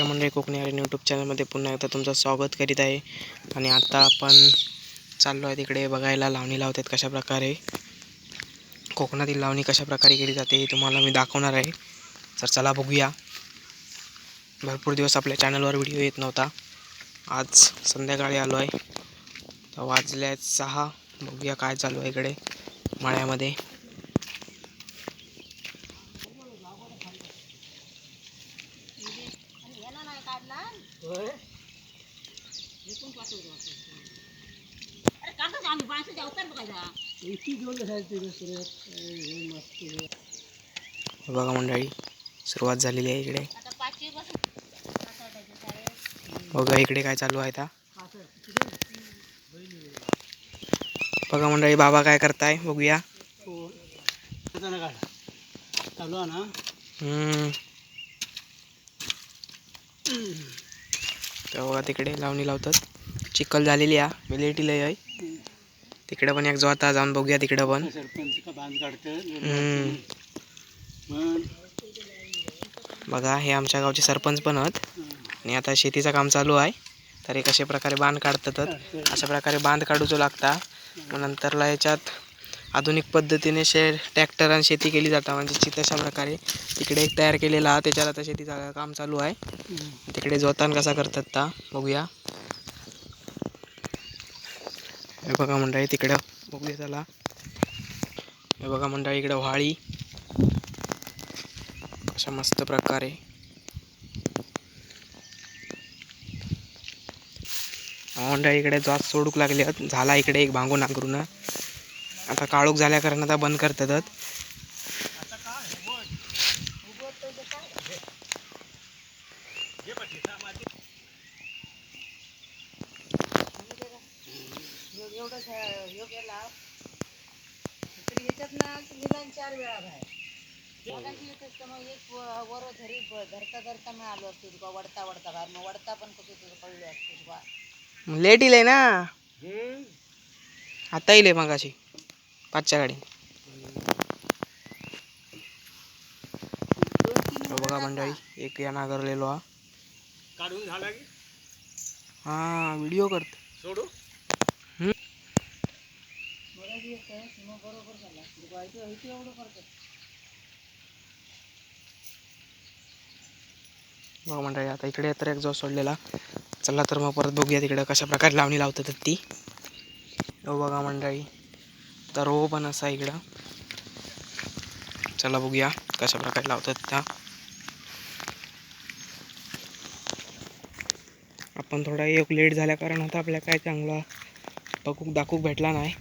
मंडळी कोकणी आर्यन यूट्यूब चॅनलमध्ये पुन्हा एकदा तुमचं स्वागत करीत आहे. आणि आता आपण चाललो आहे तिकडे बघायला. लावणी लावतात कशा प्रकारे कोकणातील लावणी कशा प्रकारे केली जाते हे तुम्हाला मी दाखवणार आहे. तर चला बघूया. भरपूर दिवस आपल्या चॅनलवर व्हिडिओ येत नव्हता. आज संध्याकाळी आलो आहे. तर वाजल्या सहा. बघूया काय चालू आहे इकडे. मळ्यामध्ये. बघा मंडळी सुरुवात झालेली आहे इकडे. बघा इकडे काय चालू आहे आता. बघा मंडळी बाबा काय करताय? बघूया. चालू ना बघा तिकडे लावणी लावतात. चिखल झालेली आहे. मिलेटी लय आहे. तिकडे पण एक जो आता जाऊन बघूया तिकडे पण. बघा हे आमच्या गावचे सरपंच पण आहेत. आणि आता शेतीचं काम चालू आहे. तर हे कशा प्रकारे बांध काढतात अशा प्रकारे बांध काढूचो लागता मग नंतरला याच्यात आधुनिक पद्धतीने शे ट्रॅक्टर आणि शेती केली जाता. म्हणजे तशा प्रकारे तिकडे एक तयार केलेला त्याच्यात आता शेतीचं काम चालू आहे. तिकडे जोतान कसा करतात ता? बघूया. हे बघा मंडळी तिकडं बघूया त्याला हे बघा मंडळी इकडं व्हाळी अशा मस्त प्रकारे मंडळी इकडे जात सोडूक लागले झाला इकडे एक भांगून नांगरून आता काळोख झाल्या कारण आता बंद करतात चार वेळा बाहेर. मगाशी येतेस तर मग एक वर धरी ब- धरता धरता मी आलो असतो तुका वडता वडता बाहेर. मग वडता पण कसं तुझं कळलं असतो तुका लेट येईल ना? आता येईल मग अशी पाचच्या गाडी. तीन बघा मंडळी एक या नागरलेलो हा. काढून झाला की? हा व्हिडिओ करत. सोडू? मगाशी येतं मग बरोबर झाला. तुका इथे एवढं करतात बघा मंडळी आता इकडे तर एक जो सोडलेला. चला तर मग परत बघूया तिकडं कशा प्रकारे लावणी लावतात ती. हो बघा मंडळी तर हो पण असा इकडं. चला बघूया कशा प्रकारे लावतात त्या. आपण थोडा एक लेट झाल्या कारण आता आपल्या काय चांगला बघू दाखवूक भेटला नाही.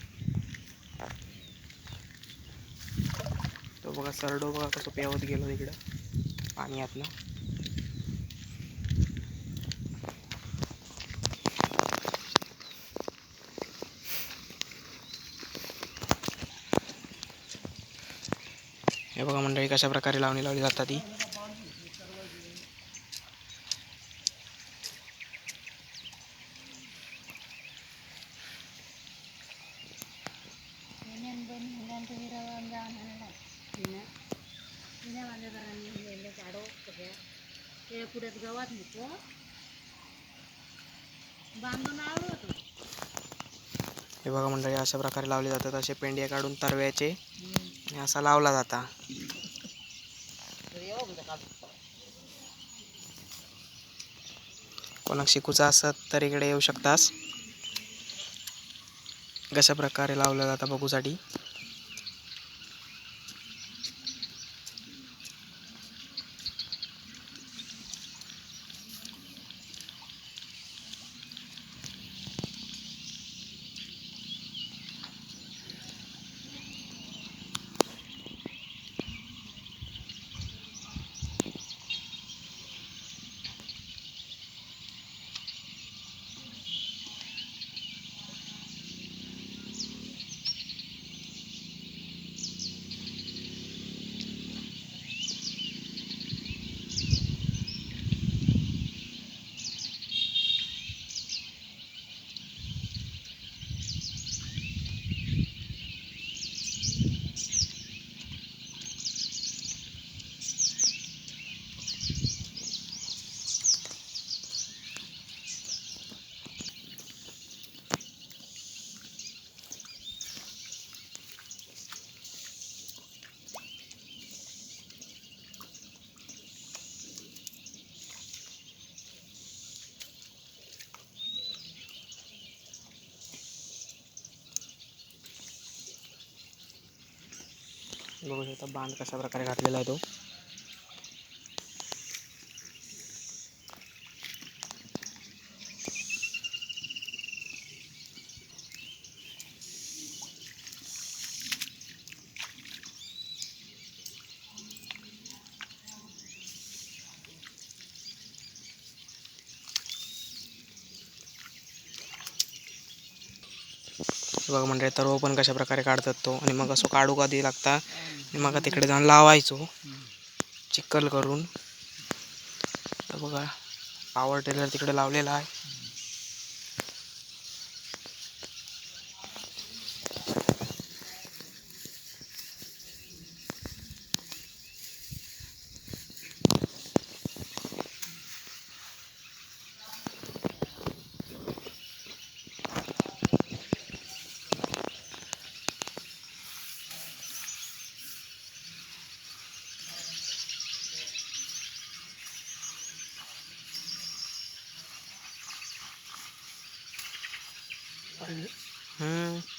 बघा सरडो बघा कसं पेवत गेलो तिकडं पाणी आतलं हे बघा मंडळी कशा प्रकारे लावणी लावली जातात ती ते पुढ्यात गावात नको बांधून आवड होतो हे बघा मंडळी अशा प्रकारे लावले जातात असे पेंडिया काढून तरव्याचे असा लावला जाता कोणाक शिकूचा असत तर इकडे येऊ शकतास कशा प्रकारे लावलं जातं बघूसाठी बघू शकता बांध कशा प्रकारे घातलेला आहे तो. बघा म्हणजे तर पण कशा प्रकारे काढतात तो. आणि मग असं काढू कधी लागता? आणि मग तिकडे जाऊन लावायचो. चिक्कल करून. तर बघा पावर टेलर तिकडे लावलेला आहे. 嗯。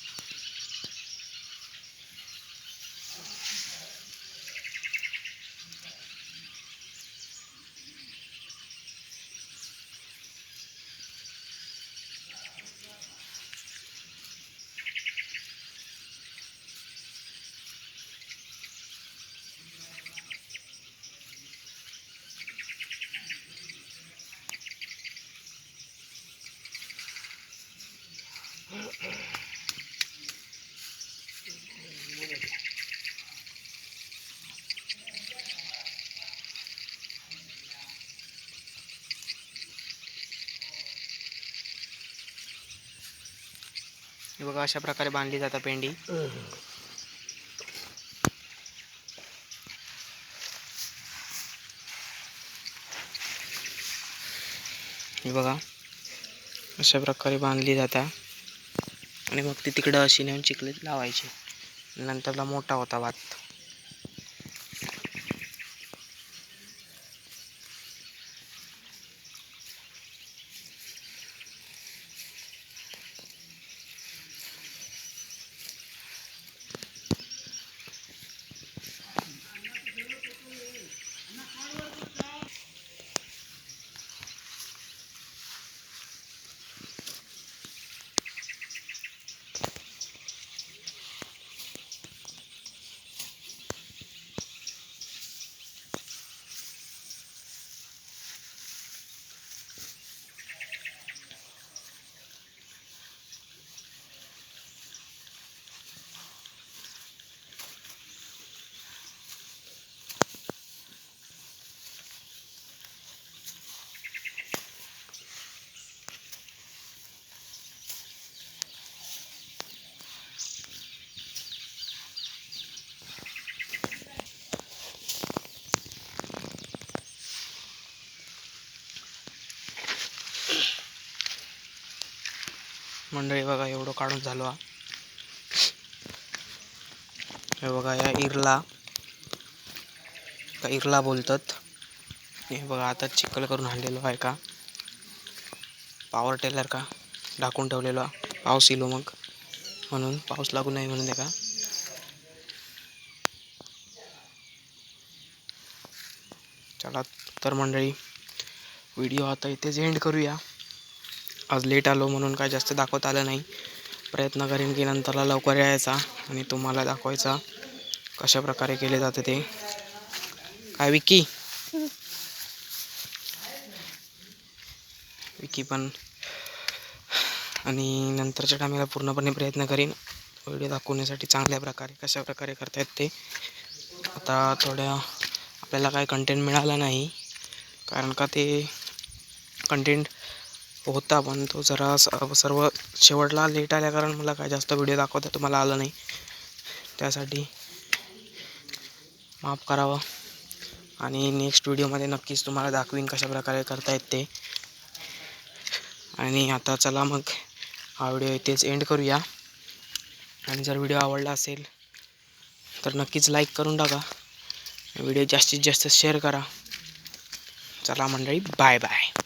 हे बघा अशा प्रकारे बांधली जातात पेंडी. हे बघा अशा प्रकारे बांधली जाता. आणि मग ती तिकडं अशी नेऊन चिखलीत लावायची. नंतरला मोठा होता भात मंडळी बघा एवढं काढून झालो. हा. हे बघा या इरला. का इरला बोलतात. हे बघा आता चिखल करून आणलेलो आहे का? पॉवर टेलर का? ढाकून ठेवलेलो. पाऊस येलो हो मग. म्हणून पाऊस लागू नये म्हणून का? चला तर मंडळी व्हिडिओ आता इथेच एंड करूया. आज लेट आलो म्हणून काय जास्त दाखवता आलं नाही. प्रयत्न करेन की नंतरला लवकर यायचा आणि तुम्हाला दाखवायचा कशा प्रकारे केले जाते ते. काय विकी विकी पण. आणि नंतरच्या टायमाला पूर्णपणे प्रयत्न करीन. व्हिडिओ दाखवण्यासाठी चांगल्या प्रकारे कशा प्रकारे करतायत ते. आता थोड्या आपल्याला काय कंटेंट मिळाला नाही. कारण का ते कंटेंट होता पण तो जरा स- सर्व शेवटला लेट आल्या कारण मला काय जास्त व्हिडिओ दाखवता तुम्हाला आला नाही. त्यासाठी माफ करावं. आणि नेक्स्ट व्हिडिओमध्ये नक्कीच तुम्हाला दाखवीन कशा प्रकारे करता येत ते. आणि आता चला मग हा व्हिडिओ इथेच एंड करूया. आणि जर व्हिडिओ आवडला असेल तर नक्कीच लाईक करून टाका. व्हिडिओ जास्तीत जास्त शेअर करा. चला मंडळी बाय बाय